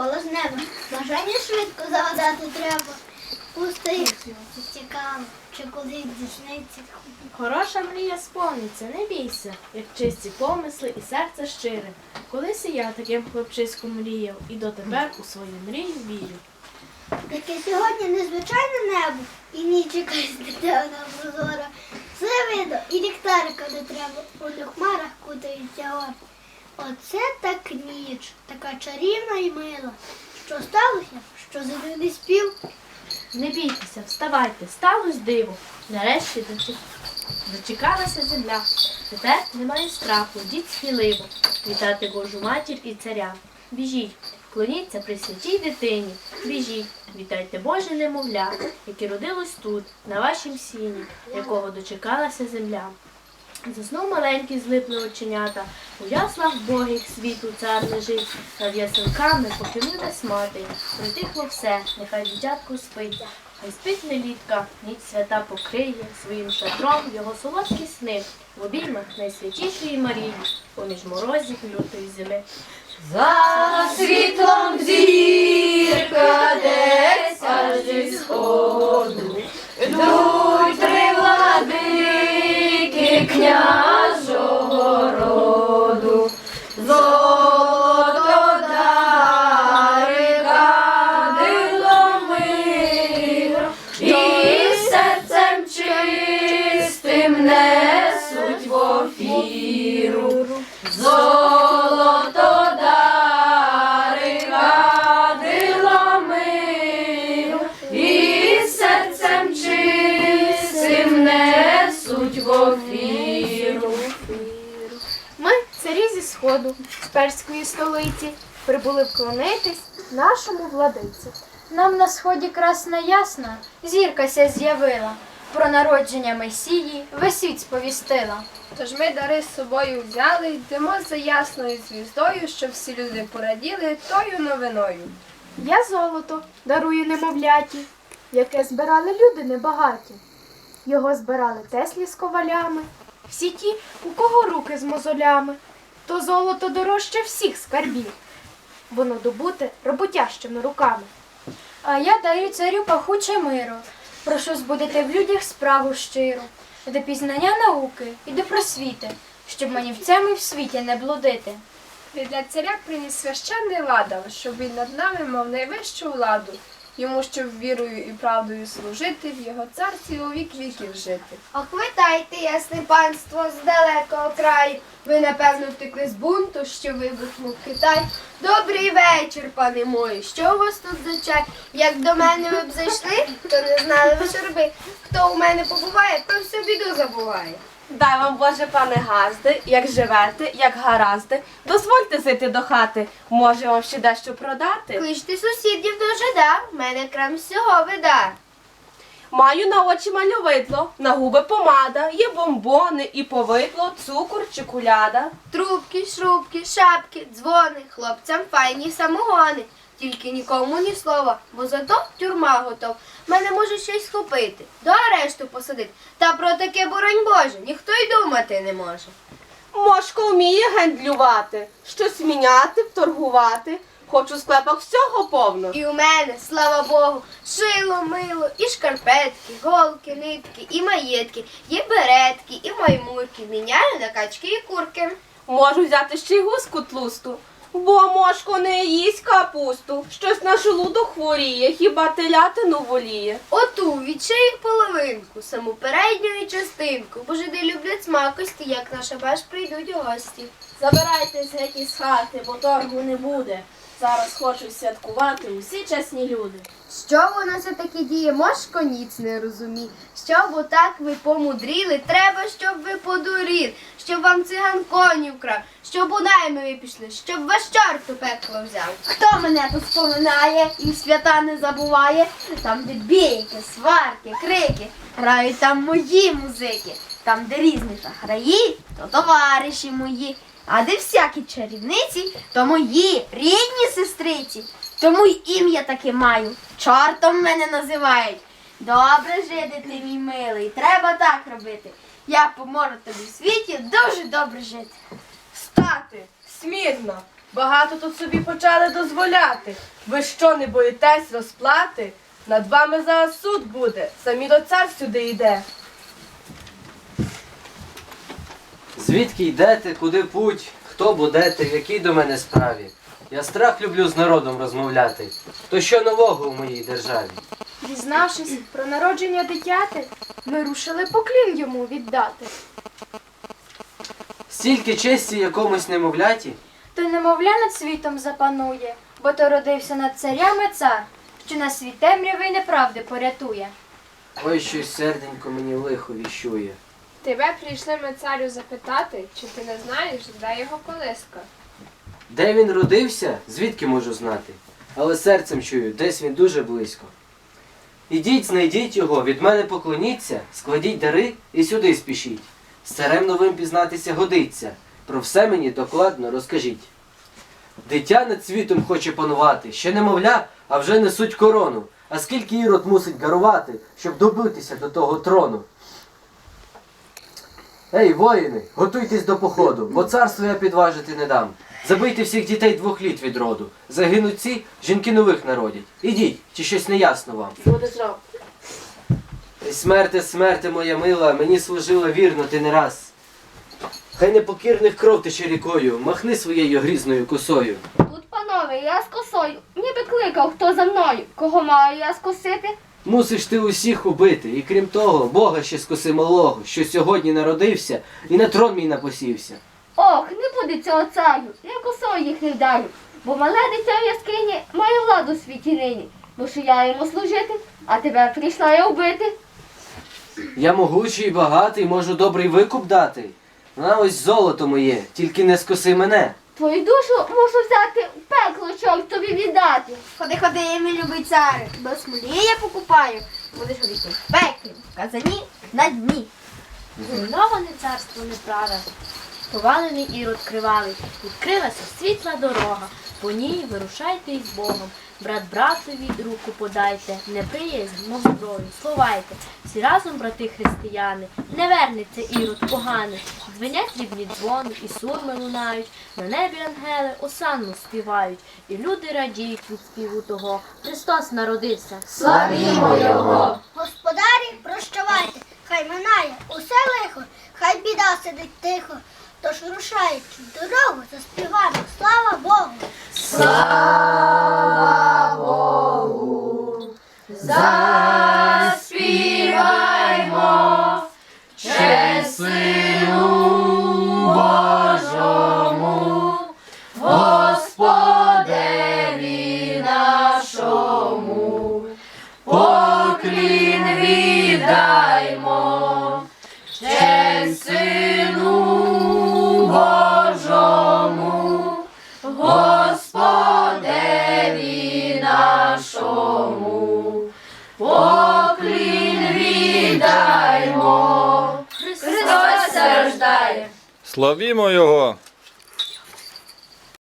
впала з неба. Бажання швидко загадати треба. Пусти, цікаво, чи колись дійсниться. Хороша мрія сповниться, не бійся, як чисті помисли і серце щире. Колись і я таким хлопчиськом мріяв, і дотепер у свою мрію вірю. Таке сьогодні незвичайне небо, і ніч якась дитина прозора. Все видно, і ліхтарика не треба, у хмарах кутаються гори. Оце так ніч, така чарівна і мила. Що сталося? Що зелений спів? Не бійтеся, вставайте, сталося диво. Нарешті дочекалася земля. Тепер немає страху, йдіть сміливо, вітати Божу матір і царя. Біжіть, вклоніться при святій дитині. Біжіть, вітайте Боже немовля, яке родилось тут, на вашім сіні, якого дочекалася земля. Заснув маленький злипли оченята, у яслах богих світу цар лежить, над ясенками покинулась мати, притихло все, нехай дитятко спить. Хай спить нелітка, ніч свята покриє своїм шатром його солодкі сни в обіймах найсвятішої Марії, поміж морозів лютої зими. За світлом зірка десь аж зі сходу. Княжого роду. Золото дари кадило мир, і серцем чистим несуть в офіру. Золото дари кадило мир, і серцем чистим несуть в офіру. Ми, царі зі сходу, з перської столиці, прибули вклонитись нашому владиці. Нам на сході красна ясна, зірка ся з'явила, про народження Месії весь сповістила. Тож ми дари з собою взяли, йдемо за ясною звіздою, щоб всі люди пораділи тою новиною. Я золото дарую немовляті, яке збирали люди небагаті. Його збирали теслі з ковалями, всі ті, у кого руки з мозолями. То золото дорожче всіх скарбів. Воно добуте роботящими руками. А я даю царю пахуче миру. Прошу збудити в людях справу щиру, до пізнання науки і до просвіти, щоб мені в світі не блудити. Ти для царя приніс священний ладан, щоб він над нами мав найвищу владу. Йому, щоб вірою і правдою служити, в його царстві у вік віків жити. Ох, витайте, ясне панство, з далекого краю. Ви, напевно, втекли з бунту, що вибухнув Китай. Добрий вечір, пане мої. Що у вас тут за чай? Як до мене ви б зайшли, то не знали ви шорби. Хто у мене побуває, то всю біду забуває. Дай вам, Боже, пане газди, як живете, як гаразди. Дозвольте зайти до хати. Може вам ще дещо продати? Кличте сусідів до жида, в мене крам всього вида. Маю на очі мальовидло, на губи помада, є бомбони і повидло, цукор чи куляда. Трубки, шрубки, шапки, дзвони, хлопцям файні самогони. Тільки нікому ні слова, бо зато тюрма готов. Мене може щось схопити, до арешту посадити. Та про таке, боронь Боже, ніхто й думати не може. Мошко вміє гендлювати, щось міняти, торгувати. Хочу в склепах всього повно. І у мене, слава Богу, шило, мило, і шкарпетки, голки, нитки, і маєтки, є беретки, і маймурки. Міняю на качки і курки. Можу взяти ще й гуску тлусту. Бо мошко не їсть капусту. Щось на желудок хворіє, хіба телятину воліє. Оту відшию половинку, саму передню і частинку, бо жиди люблять смакості, як наша баш прийдуть гості. Забирайтесь геть із хати, бо торгу не буде. Зараз хочуть святкувати усі чесні люди. Що воно це таке діє, мошко ніц не розумій. Щоб отак ви помудріли, треба, щоб ви подуріли, щоб вам циган конів крав, щоб у найми ви пішли, щоб ваш чорт у пекло взяв. Хто мене тут споминає і свята не забуває? Там, де бійки, сварки, крики, грають там мої музики. Там, де різні шахраї, то товариші мої. А де всякі чарівниці, то мої рідні сестриці. Тому й ім'я таке маю. Чортом мене називають. Добре жити, ти мій милий, треба так робити. Я поможу тобі в світі дуже добре жити. Стати, смірно, Багато тут собі почали дозволяти. Ви що не боїтесь розплати? Над вами зараз суд буде, самі до цар сюди йде. Звідки йдете, куди путь, хто будете, в якій до мене справі? Я страх люблю з народом розмовляти. То що нового в моїй державі? Дізнавшись про народження дитяти, ми рушили поклін йому віддати. Стільки честі якомусь немовляті? То немовля над світом запанує, бо то родився над царями цар, що на світ темряви й неправди порятує. Ой, щось серденько мені лихо віщує. Тебе прийшли ми царю запитати, чи ти не знаєш, де його колиска. Де він родився, звідки можу знати? Але серцем чую, десь він дуже близько. Ідіть, знайдіть його, від мене поклоніться, складіть дари і сюди спішіть. З царем новим пізнатися годиться. Про все мені докладно розкажіть. Дитя над світом хоче панувати, ще немовля, а вже несуть корону. А скільки ірод мусить гарувати, щоб добитися до того трону? Ей, воїни, готуйтесь до походу, бо царство я підважити не дам. Забийте всіх дітей двох літ від роду. Загинуть ці, жінки нових народять. Ідіть, чи щось не ясно вам. Ей, Смерте, смерте, моя мила, мені служила вірно ти не раз. Хай непокірних кров тече рікою, махни своєю грізною косою. Тут, панове, я з косою, ніби кликав, хто за мною. Кого маю я скосити? Мусиш ти усіх убити, і крім того, Бога ще скоси малого, що сьогодні народився і на трон мій напосівся. Ох, не буде цього царю, я косою їх не вдарю, бо мале дитя в яскині має владу в світі нині. Мушу я йому служити, а тебе прийшла я вбити. Я могучий і багатий, можу добрий викуп дати. На ось золото моє, тільки не скоси мене. Твою душу мушу взяти в пекло, чорт тобі віддати. Ходи, ходи, мій любий цар, до смолі я покупаю. Будеш ходити в пеклі, в казані, на дні. Зруйноване царство неправе, повалений ірод кривавий, відкрилася світла дорога, по ній вирушайте із Богом. Брат братові руку подайте, неприязнь, мов зброю, сховайте. Всі разом, брати християни, не вернеться ірод поганий. Дзвенять рівні дзвони, і сурми лунають, на небі ангели осанну співають, і люди радіють від співу того. Христос народився. Господарі, прощавайте, хай минає усе лихо, хай біда сидить тихо. Тож рушаючи дорогу, заспіваємо слава Богу. Христос Славімо Його!